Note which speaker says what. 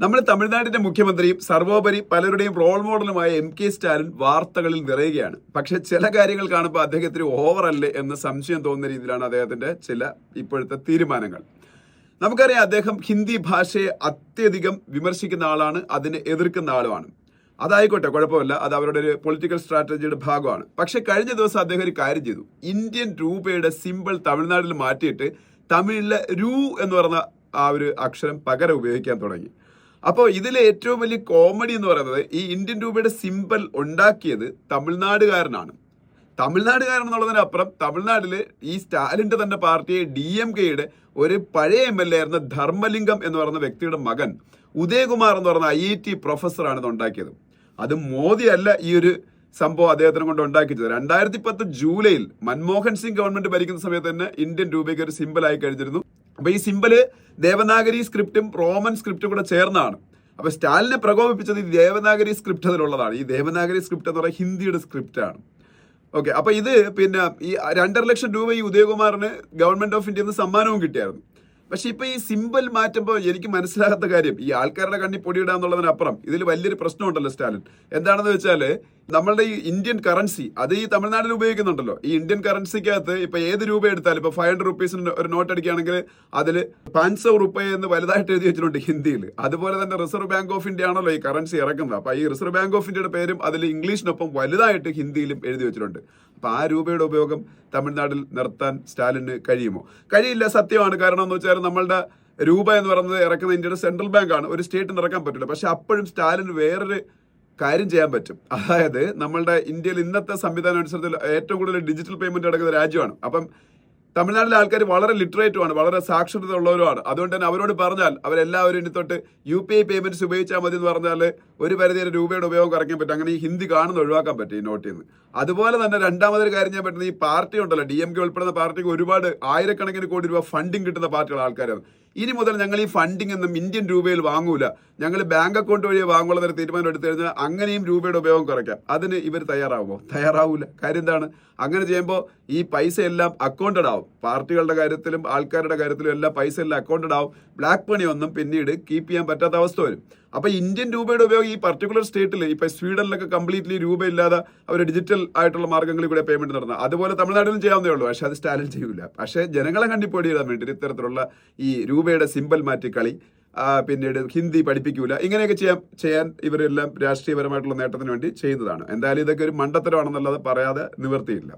Speaker 1: നമ്മൾ തമിഴ്നാടിന്റെ മുഖ്യമന്ത്രിയും സർവോപരി പലരുടെയും റോൾ മോഡലുമായ എം കെ സ്റ്റാലിൻ വാർത്തകളിൽ നിറയുകയാണ്. പക്ഷെ ചില കാര്യങ്ങൾ കാണുമ്പോൾ അദ്ദേഹത്തിന് ഓവറല്ലേ എന്ന് സംശയം തോന്നുന്ന രീതിയിലാണ് അദ്ദേഹത്തിന്റെ ചില ഇപ്പോഴത്തെ തീരുമാനങ്ങൾ. നമുക്കറിയാം അദ്ദേഹം ഹിന്ദി ഭാഷയെ അത്യധികം വിമർശിക്കുന്ന ആളാണ് അതിനെ എതിർക്കുന്ന ആളുമാണ്. അതായിക്കോട്ടെ കുഴപ്പമില്ല. അത് അവരുടെ ഒരു പൊളിറ്റിക്കൽ സ്ട്രാറ്റജിയുടെ ഭാഗമാണ്. പക്ഷെ കഴിഞ്ഞ ദിവസം അദ്ദേഹം ഒരു കാര്യം ചെയ്തു. ഇന്ത്യൻ രൂപയുടെ സിമ്പിൾ തമിഴ്നാട്ടിൽ മാറ്റിയിട്ട് തമിഴിലെ രൂ എന്ന് പറഞ്ഞ ആ ഒരു അക്ഷരം പകരം ഉപയോഗിക്കാൻ തുടങ്ങി. അപ്പോൾ ഇതിലെ ഏറ്റവും വലിയ കോമഡി എന്ന് പറയുന്നത് ഈ ഇന്ത്യൻ രൂപയുടെ സിമ്പൽ ഉണ്ടാക്കിയത് തമിഴ്നാടുകാരനാണ്. തമിഴ്നാടുകാരൻ എന്നുള്ളതിനപ്പുറം തമിഴ്നാട്ടിൽ ഈ സ്റ്റാലിന്റെ തന്നെ പാർട്ടിയെ ഡി എം കെയുടെ ഒരു പഴയ എം എൽ എ ആയിരുന്ന ധർമ്മലിംഗം എന്ന് പറയുന്ന വ്യക്തിയുടെ മകൻ ഉദയകുമാർ എന്ന് പറയുന്ന ഐ ഐ ടി പ്രൊഫസറാണ് ഇത് ഉണ്ടാക്കിയത്. അത് മോദിയല്ല ഈ ഒരു സംഭവം അദ്ദേഹത്തിനെ കൊണ്ട് ഉണ്ടാക്കിച്ചത് രണ്ടായിരത്തി പത്ത് ജൂലൈയിൽ മൻമോഹൻ സിംഗ് ഗവൺമെന്റ് ഭരിക്കുന്ന സമയത്ത് തന്നെ ഇന്ത്യൻ രൂപയ്ക്ക് ഒരു സിമ്പിൾ ആയി കഴിഞ്ഞിരുന്നു. അപ്പൊ ഈ സിമ്പിൾ ദേവനാഗരി സ്ക്രിപ്റ്റും റോമൻ സ്ക്രിപ്റ്റും കൂടെ ചേർന്നാണ്. അപ്പൊ സ്റ്റാലിനെ പ്രകോപിപ്പിച്ചത് ഈ ദേവനാഗരി സ്ക്രിപ്റ്റ് അതിലുള്ളതാണ്. ഈ ദേവനാഗരി സ്ക്രിപ്റ്റ് എന്ന് പറയുന്നത് ഹിന്ദിയുടെ സ്ക്രിപ്റ്റ് ആണ് ഓക്കെ അപ്പൊ ഇത് പിന്നെ ഈ രണ്ടര ലക്ഷം രൂപ ഈ ഉദയകുമാറിന് ഗവൺമെന്റ് ഓഫ് ഇന്ത്യയിൽ നിന്ന് സമ്മാനവും കിട്ടിയായിരുന്നു. പക്ഷെ ഇപ്പൊ ഈ സിമ്പിൾ മാറ്റുമ്പോൾ എനിക്ക് മനസ്സിലാകാത്ത കാര്യം ഈ ആൾക്കാരുടെ കണ്ണി പൊടിയിടുക എന്നുള്ളതിനപ്പുറം ഇതിൽ വലിയൊരു പ്രശ്നമുണ്ടല്ലോ സ്റ്റാലിൻ. എന്താണെന്ന് വെച്ചാൽ നമ്മളുടെ ഈ ഇന്ത്യൻ കറൻസി അത് ഈ തമിഴ്നാട്ടിൽ ഉപയോഗിക്കുന്നുണ്ടല്ലോ. ഈ ഇന്ത്യൻ കറൻസിക്കകത്ത് ഇപ്പൊ ഏത് രൂപ എടുത്താലും ഇപ്പൊ ഫൈവ് ഹൺഡ്രഡ് റുപ്പീസിന് ഒരു നോട്ട് അടിക്കുകയാണെങ്കിൽ അതിൽ പാൻസോ റുപ്പേ എന്ന് വലുതായിട്ട് എഴുതി വെച്ചിട്ടുണ്ട് ഹിന്ദിയിൽ. അതുപോലെ തന്നെ റിസർവ് ബാങ്ക് ഓഫ് ഇന്ത്യ ആണല്ലോ ഈ കറൻസി ഇറക്കുന്നത്. അപ്പൊ ഈ റിസർവ് ബാങ്ക് ഓഫ് ഇന്ത്യയുടെ പേരും അതിൽ ഇംഗ്ലീഷിനൊപ്പം വലുതായിട്ട് ഹിന്ദിയിലും എഴുതി വെച്ചിട്ടുണ്ട്. അപ്പൊ ആ രൂപയുടെ ഉപയോഗം തമിഴ്നാട്ടിൽ നിർത്താൻ സ്റ്റാലിന് കഴിയുമോ? കഴിയില്ല സത്യമാണ്. കാരണം എന്ന് വെച്ചാൽ നമ്മളുടെ രൂപ എന്ന് പറയുന്നത് ഇറക്കുന്ന ഇന്ത്യയുടെ സെൻട്രൽ ബാങ്ക് ആണ്. ഒരു സ്റ്റേറ്റിന് ഇറക്കാൻ പറ്റില്ല പക്ഷെ അപ്പോഴും സ്റ്റാലിന് വേറൊരു കാര്യം ചെയ്യാൻ പറ്റും. അതായത് നമ്മളുടെ ഇന്ത്യയിൽ ഇന്നത്തെ സംവിധാനം അനുസരിച്ച് ഏറ്റവും കൂടുതൽ ഡിജിറ്റൽ പേയ്മെന്റ് അടക്കുന്ന രാജ്യമാണ്. അപ്പം തമിഴ്നാട്ടിലെ ആൾക്കാർ വളരെ ലിറ്ററേറ്റുമാണ് വളരെ സാക്ഷരത ഉള്ളവരുമാണ് അതുകൊണ്ട് തന്നെ അവരോട് പറഞ്ഞാൽ അവരെല്ലാവരും ഇനി തൊട്ട് യു പി ഐ പേയ്മെന്റ്സ് ഉപയോഗിച്ചാൽ മതി എന്ന് പറഞ്ഞാൽ ഒരു പരിധി വരെ രൂപയുടെ ഉപയോഗം കുറയ്ക്കാൻ പറ്റും. അങ്ങനെ ഈ ഹിന്ദി കാണുന്ന ഒഴിവാക്കാൻ പറ്റും ഈ നോട്ടിൽ നിന്ന് അതുപോലെ തന്നെ രണ്ടാമതൊരു കാര്യം ചെയ്യാൻ പറ്റുന്ന ഈ പാർട്ടി ഉണ്ടല്ലോ ഡി എം കെ ഉൾപ്പെടുന്ന പാർട്ടിക്ക് ഒരുപാട് ആയിരക്കണക്കിന് കോടി രൂപ ഫണ്ടിങ് കിട്ടുന്ന പാർട്ടികൾ ആൾക്കാരാണ്. ഇനി മുതൽ ഞങ്ങൾ ഈ ഫണ്ടിങ് ഒന്നും ഇന്ത്യൻ രൂപയിൽ വാങ്ങൂല. ഞങ്ങൾ ബാങ്ക് അക്കൗണ്ട് വഴി വാങ്ങുള്ള ഒരു തീരുമാനം എടുത്തു കഴിഞ്ഞാൽ അങ്ങനെയും രൂപയുടെ ഉപയോഗം കുറയ്ക്കാം. അതിന് ഇവർ തയ്യാറാവുമോ? തയ്യാറാവൂല. കാര്യം എന്താണ്? അങ്ങനെ ചെയ്യുമ്പോൾ ഈ പൈസ എല്ലാം അക്കൗണ്ടഡ് ആവും. പാർട്ടികളുടെ കാര്യത്തിലും ആൾക്കാരുടെ കാര്യത്തിലും എല്ലാം പൈസ എല്ലാം അക്കൗണ്ടഡ് ആവും. ബ്ലാക്ക് ഒന്നും പിന്നീട് കീപ്പ് ചെയ്യാൻ പറ്റാത്ത അവസ്ഥ വരും. അപ്പൊ ഇന്ത്യൻ രൂപയുടെ ഉപയോഗം ഈ പർട്ടിക്കുലർ സ്റ്റേറ്റിൽ ഇപ്പൊ സ്വീഡനിലൊക്കെ കംപ്ലീറ്റ്ലി രൂപ ഇല്ലാതെ അവർ ഡിജിറ്റൽ ആയിട്ടുള്ള മാർഗങ്ങളിൽ കൂടെ പേയ്മെന്റ് നടന്നത് അതുപോലെ തമിഴ്നാട്ടിലും ചെയ്യാവുന്നേ ഉള്ളൂ. പക്ഷേ അത് സ്റ്റാലിൻ ചെയ്യൂല. പക്ഷെ ജനങ്ങളെ കണ്ടിപ്പോടി ഇടാൻ വേണ്ടി ഇത്തരത്തിലുള്ള ഈ രൂപയുടെ സിമ്പൽ മാറ്റി കളി പിന്നീട് ഹിന്ദി പഠിപ്പിക്കൂല ഇങ്ങനെയൊക്കെ ചെയ്യാൻ ചെയ്യാൻ ഇവരെല്ലാം രാഷ്ട്രീയപരമായിട്ടുള്ള നേട്ടത്തിന് വേണ്ടി ചെയ്യുന്നതാണ്. എന്തായാലും ഇതൊക്കെ ഒരു മണ്ടത്തരമാണെന്നുള്ളത് പറയാതെ നിവർത്തിയില്ല.